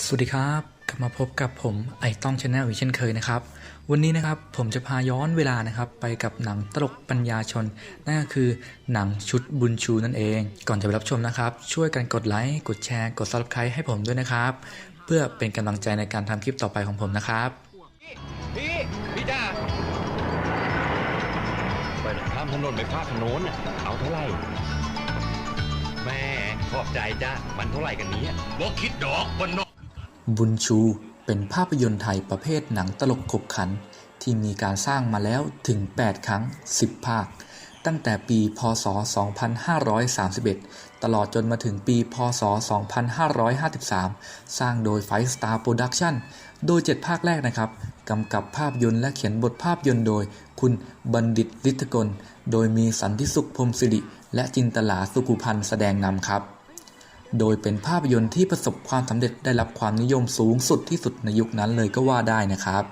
สวัสดีครับกลับมาพบกับผมไอต้องชาแนลอีกเช่นเคยนะครับ วันนี้นะครับผมจะพาย้อนเวลานะครับ ไปกับหนังตลกปัญญาชน นั่นก็คือหนังชุดบุญชูนั่นเอง ก่อนจะไปรับชมนะครับ ช่วยกันกดไลค์กดแชร์กด subscribe ให้ผมด้วยนะครับ เพื่อเป็นกำลังใจในการทำคลิปต่อไปของผมนะครับพี่พี่จ้าไปข้ามถนนไปภาคโน้นน่ะเอาเท่าไหร่แม่ขอบใจจ้ามันเท่าไหร่กันเนี้ยบอกคิดดอกวันนอก บุญชู เป็นภาพยนตร์ไทยประเภทหนังตลกขบขัน ที่มีการสร้างมาแล้วถึง 8 ครั้ง 10 ภาค ตั้งแต่ปี พศ 2531 ตลอดจนมาถึงปี พศ 2553 สร้างโดย Five Star Production โดย 7 ภาคแรกนะครับกำกับภาพยนตร์และเขียนบทภาพยนตร์โดย คุณบัณฑิตฤทธกล โดยมีสันติสุขพรมสิริ และจินตลาสุขุพันธ์แสดงนำครับ โดยเป็นภาพยนตร์ที่ประสบความสำเร็จได้รับความนิยมสูงสุดที่สุดในยุคนั้นเลยก็ว่าได้นะครับ